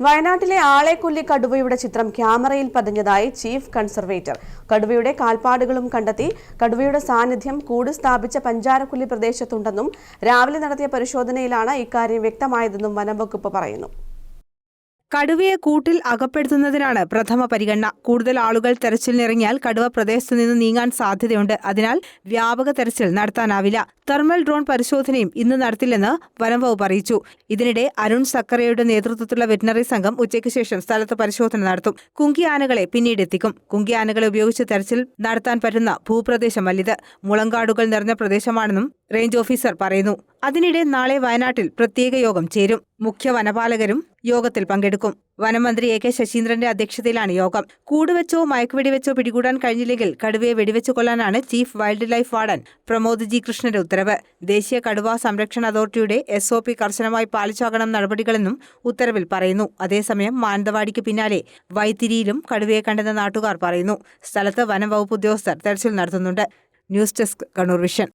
വയനാട്ടിലെ ആളെക്കൊല്ലി കടുവയുടെ ചിത്രം ക്യാമറയിൽ പതിഞ്ഞതായി ചീഫ് കൺസർവേറ്റർ. കടുവയുടെ കാൽപ്പാടുകളും കണ്ടെത്തി കടുവയുടെ സാന്നിധ്യം കൂട് സ്ഥാപിച്ച പഞ്ചാരക്കുല്ലി പ്രദേശത്തുണ്ടെന്നും രാവിലെ നടത്തിയ പരിശോധനയിലാണ് ഇക്കാര്യം വ്യക്തമായതെന്നും വനംവകുപ്പ് പറയുന്നു. കടുവയെ കൂട്ടിൽ അകപ്പെടുത്തുന്നതിനാണ് പ്രഥമ പരിഗണന. കൂടുതൽ ആളുകൾ തെരച്ചിലിനിറങ്ങിയാൽ കടുവ പ്രദേശത്തു നിന്ന് നീങ്ങാൻ സാധ്യതയുണ്ട്. അതിനാൽ വ്യാപക തെരച്ചിൽ നടത്താനാവില്ല. തെർമൽ ഡ്രോൺ പരിശോധനയും ഇന്ന് നടത്തില്ലെന്ന് വനംവകുപ്പ് അറിയിച്ചു. ഇതിനിടെ അരുൺ സക്കറയുടെ നേതൃത്വത്തിലുള്ള വെറ്റിനറി സംഘം ഉച്ചയ്ക്ക് ശേഷം സ്ഥലത്ത് പരിശോധന നടത്തും. കുങ്കിയാനകളെ പിന്നീട് എത്തിക്കും. കുങ്കിയാനകളെ ഉപയോഗിച്ച് തെരച്ചിൽ നടത്താൻ പറ്റുന്ന ഭൂപ്രദേശമല്ലിത് മുളങ്കാടുകൾ നിറഞ്ഞ പ്രദേശമാണെന്നും റേഞ്ച് ഓഫീസർ പറയുന്നു. അതിനിടെ നാളെ വയനാട്ടിൽ പ്രത്യേക യോഗം ചേരും. മുഖ്യ വനപാലകരും യോഗത്തിൽ പങ്കെടുക്കും. വനമന്ത്രി എ കെ ശശീന്ദ്രന്റെ അധ്യക്ഷതയിലാണ് യോഗം. കൂടുവെച്ചോ മയക്കുവെടിവെച്ചോ പിടികൂടാൻ കഴിഞ്ഞില്ലെങ്കിൽ കടുവയെ വെടിവെച്ചു കൊല്ലാനാണ് chief wildlife warden Pramod G കൃഷ്ണന്റെ ഉത്തരവ്. ദേശീയ കടുവ സംരക്ഷണ അതോറിറ്റിയുടെ എസ് ഒ പി കർശനമായി പാലിച്ചാകണം നടപടികളെന്നും ഉത്തരവിൽ പറയുന്നു. അതേസമയം മാനന്തവാടിക്ക് പിന്നാലെ വൈത്തിരിയിലും കടുവയെ കണ്ടെന്ന നാട്ടുകാർ പറയുന്നു. സ്ഥലത്ത് വനം വകുപ്പ് ഉദ്യോഗസ്ഥർ തെരച്ചിൽ നടത്തുന്നുണ്ട്. News desk Kannur vision.